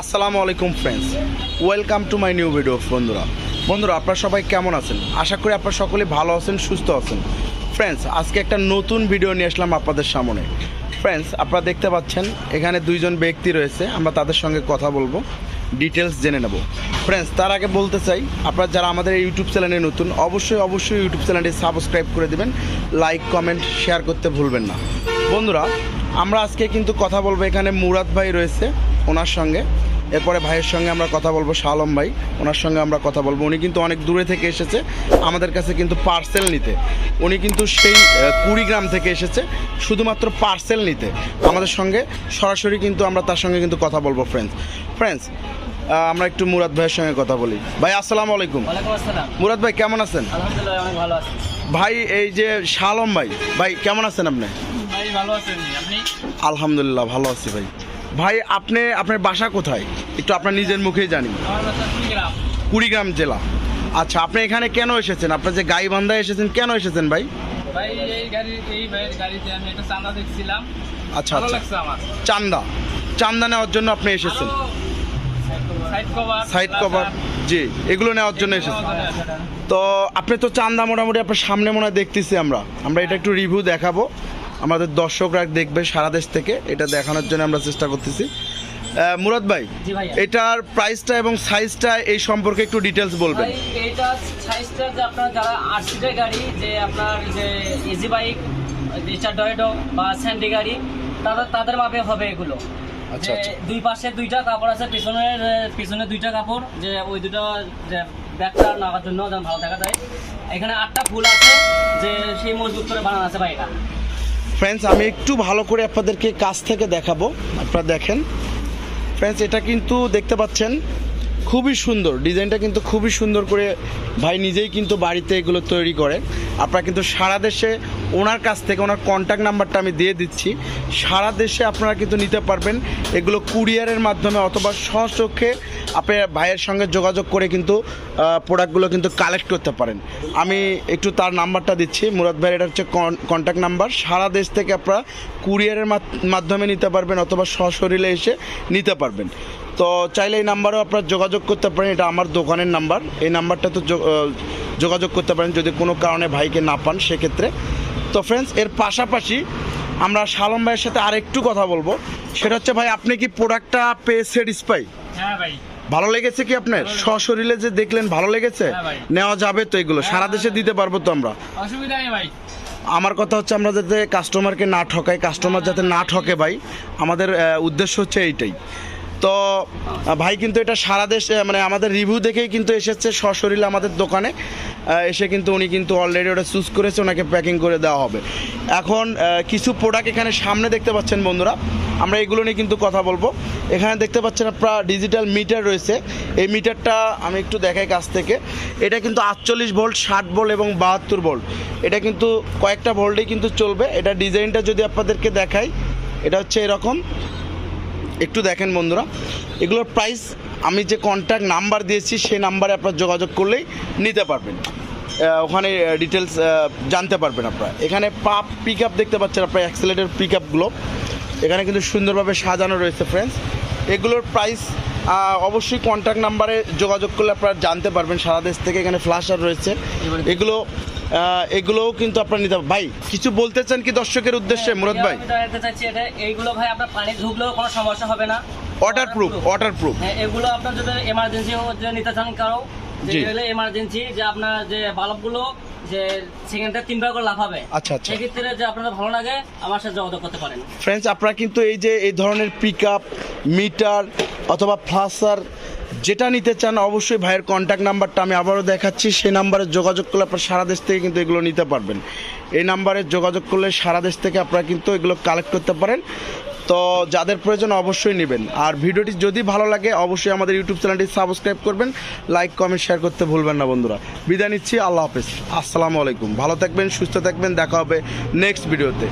আসসালামু আলাইকুম friends welcome to my new video বন্ধুরা। বন্ধুরা, আপনারা সবাই কেমন আছেন? আশা করি আপনারা সকলে ভালো আছেন, সুস্থ আছেন। ফ্রেন্ডস আজকে একটা নতুন ভিডিও নিয়ে আসলাম আপনাদের সামনে। ফ্রেন্ডস আপনারা দেখতে পাচ্ছেন, এখানে দুইজন ব্যক্তি রয়েছে, আমরা তাদের সঙ্গে কথা বলব ডিটেলস জেনে নেব। ফ্রেন্ডস তার আগে বলতে চাই, আপনারা যারা আমাদের ইউটিউব চ্যানেলে নতুন, অবশ্যই অবশ্যই ইউটিউব চ্যানেলটি সাবস্ক্রাইব করে দেবেন লাইক কমেন্ট শেয়ার করতে ভুলবেন না। বন্ধুরা, আমরা আজকে কিন্তু কথা বলব এখানে মুরাদ ভাই রয়েছে। ওনার সঙ্গে। এরপরে ভাইয়ের সঙ্গে আমরা কথা বলব শালম ভাই। ওনার সঙ্গে আমরা কথা বলব। উনি কিন্তু অনেক দূরে থেকে এসেছে। আমাদের কাছে কিন্তু পার্সেল নিতে। উনি কিন্তু সেই কুড়িগ্রাম থেকে এসেছে শুধুমাত্র পার্সেল নিতে। আমাদের সঙ্গে সরাসরি কিন্তু আমরা তার সঙ্গে কিন্তু কথা বলব ফ্রেন্ডস ফ্রেন্ডস আমরা একটু মুরাদ ভাইয়ের সঙ্গে কথা বলি। ভাই আসসালামু আলাইকুম। মুরাদ ভাই কেমন আছেন? ভাই এই যে শালম ভাই ভাই কেমন আছেন আপনি? আলহামদুলিল্লাহ ভালো আছি ভাই। ভাই আপনি আপনার বাসা কোথায়? একটু আপনার নিজের মুখেই জানি। কুড়িগ্রাম জেলা। আচ্ছা আপনি এখানে কেন এসেছেন? আপনার যে গাইবান্ধায় এসেছেন কেন এসেছেন ভাই? ভাই এই গাড়ি এই ভাইয়ের গাড়িতে আমি একটা চাঁদা দেখছিলাম। আচ্ছা আচ্ছা। চান্দা চান্দা নেওয়ার জন্য আপনি এসেছেন। সাইড কভার জি এগুলো নেওয়ার জন্য এসেছেন। তো আপনি তো চান্দা মোটামুটি আপনার সামনে মনে হয় দেখতেছি আমরা। আমরা এটা একটু রিভিউ দেখাবো। আমাদের দর্শকরা দেখবে সারা দেশ থেকে। এটা দেখানোর জন্য আমরা চেষ্টা করতেছি। মুরাদ ভাই। এটার প্রাইসটা এবং সাইজটা এই সম্পর্কে একটু ডিটেলস বলবেন। এইটা সাইজটা যে আপনার যারা আট সিটের গাড়ি যে আপনার যে ইজি বাইক রিচার্ড ডয়েডো বা স্যান্ডি গাড়ি তাদের তাদের মাপে হবে এগুলো। আচ্ছা, আচ্ছা। দুই পাশে দুইটা কাপড় আছে পিছনের পিছনে দুইটা কাপড় যে ওই দুটো যে ব্যাগটা নামার জন্য যেন ভালো দেখা যায়। এখানে আটটা ফুল আছে যে সেই মজবুত করে বানানো আছে ভাই এটা। ফ্রেন্ডস আমি একটু ভালো করে আপনাদেরকে কাছ থেকে দেখাবো। আপনারা দেখেন। ফ্রেন্ডস এটা কিন্তু দেখতে পাচ্ছেন, খুবই সুন্দর। ডিজাইনটা কিন্তু খুবই সুন্দর করে ভাই নিজেই কিন্তু বাড়িতে এগুলো তৈরি করে। আপনারা কিন্তু সারা দেশে ওনার কাছ থেকে, ওনার কন্ট্যাক্ট নাম্বারটা আমি দিয়ে দিচ্ছি। সারা দেশে আপনারা কিন্তু নিতে পারবেন। এগুলো কুরিয়ারের মাধ্যমে অথবা সচক্ষে আপনি ভাইয়ের সঙ্গে যোগাযোগ করে কিন্তু প্রোডাক্টগুলো কিন্তু কালেক্ট করতে পারেন। আমি একটু তার নাম্বারটা দিচ্ছি। মুরাদ ভাইয়ের এটা হচ্ছে কন্ট্যাক্ট নাম্বার সারা দেশ থেকে আপনারা কুরিয়ারের মাধ্যমে নিতে পারবেন অথবা সশরীরে এসে নিতে পারবেন। তো চাইলে এই নাম্বারেও আপনারা যোগাযোগ করতে পারেন। এটা আমার দোকানের নাম্বার এই নাম্বারটা তো যোগাযোগ করতে পারেন যদি কোনো কারণে ভাইকে না পান সেক্ষেত্রে। তো ফ্রেন্ডস এর পাশাপাশি আমরা শালম ভাইয়ের সাথে আরেকটু কথা বলব। সেটা হচ্ছে ভাই আপনি কি প্রোডাক্টটা পেয়ে স্যাটিসফাই হ্যাঁ ভাই। ভালো লেগেছে কি আপনার? সশরীরে যে দেখলেন ভালো লেগেছে? হ্যাঁ নেওয়া যাবে তো এগুলো। সারা দেশে দিতে পারব তো আমরা। অসুবিধা নেই ভাই। আমার কথা হচ্ছে আমরা যাতে কাস্টমারকে না ঠকাই কাস্টমার যাতে না ঠকে ভাই আমাদের উদ্দেশ্য হচ্ছে এইটাই। তো ভাই কিন্তু এটা সারা দেশ মানে আমাদের রিভিউ দেখেই কিন্তু এসেছে, সশরীরে আমাদের দোকানে। এসে কিন্তু উনি কিন্তু অলরেডি ওটা চুজ করেছে, ওনাকে প্যাকিং করে দেওয়া হবে। এখন কিছু প্রোডাক্ট এখানে সামনে দেখতে পাচ্ছেন বন্ধুরা। আমরা এগুলো নিয়ে কিন্তু কথা বলব। এখানে দেখতে পাচ্ছেন আপনার ডিজিটাল মিটার রয়েছে। এই মিটারটা আমি একটু দেখাই কাছ থেকে। এটা কিন্তু আটচল্লিশ ভোল্ট ষাট ভোল্ট এবং বাহাত্তর ভোল্ট এটা কিন্তু কয়েকটা ভোল্টেই কিন্তু চলবে। এটা ডিজাইনটা যদি আপনাদেরকে দেখাই, এটা হচ্ছে এরকম। একটু দেখেন বন্ধুরা। এগুলোর প্রাইস আমি যে কন্ট্যাক্ট নাম্বার দিয়েছি সেই নাম্বারে আপনার যোগাযোগ করলেই নিতে পারবেন। ওখানে ডিটেলস জানতে পারবেন আপনারা। এখানে পাপ পিক আপ দেখতে পাচ্ছেন আপনার অ্যাক্সেলেটার পিক আপগুলো এখানে কিন্তু সুন্দরভাবে সাজানো রয়েছে ফ্রেন্ডস এগুলোর প্রাইস অবশ্যই কন্ট্যাক্ট নাম্বারে যোগাযোগ করলে আপনারা জানতে পারবেন। সারা দেশ থেকে এখানে ফ্ল্যাশার রয়েছে। এগুলো এগুলোও কিন্তু আপনারা নিতে ভাই কিছু বলতে চান কি দর্শকের উদ্দেশ্যে মুরাদ ভাই? এইগুলো ভাই আপনার পানি ঢুকলেও কোনো সমস্যা হবে না। ওয়াটার প্রুফ ওয়াটার প্রুফ হ্যাঁ এগুলো আপনার যদি এমার্জেন্সি নিতে চান কারও এমার্জেন্সি যে আপনার যে বাল্বগুলো যে সেকেন্ডে তিনবার করে লাফাবে আচ্ছা, আচ্ছা। সেক্ষেত্রে যে আপনাদের ভালো লাগে আমার সাথে যোগাযোগ করতে পারেন। ফ্রেন্ডস আপনারা কিন্তু এই যে এই ধরনের পিক আপ মিটার অথবা ফ্লাসার যেটা নিতে চান অবশ্যই ভাইয়ের কন্ট্যাক্ট নাম্বারটা আমি আবারও দেখাচ্ছি। সেই নাম্বারে যোগাযোগ করলে আপনার সারা দেশ থেকে কিন্তু এগুলো নিতে পারবেন। এই নাম্বারে যোগাযোগ করলে সারা দেশ থেকে আপনারা কিন্তু এগুলো কালেক্ট করতে পারেন। তো যাদের প্রয়োজন অবশ্যই নেবেন। আর ভিডিওটি যদি ভালো লাগে, অবশ্যই আমাদের ইউটিউব চ্যানেলটি সাবস্ক্রাইব করবেন। লাইক কমেন্ট শেয়ার করতে ভুলবেন না বন্ধুরা। বিদায় নিচ্ছি, আল্লাহ হাফেজ। আসসালামু আলাইকুম। ভালো থাকবেন, সুস্থ থাকবেন। দেখা হবে নেক্সট ভিডিওতে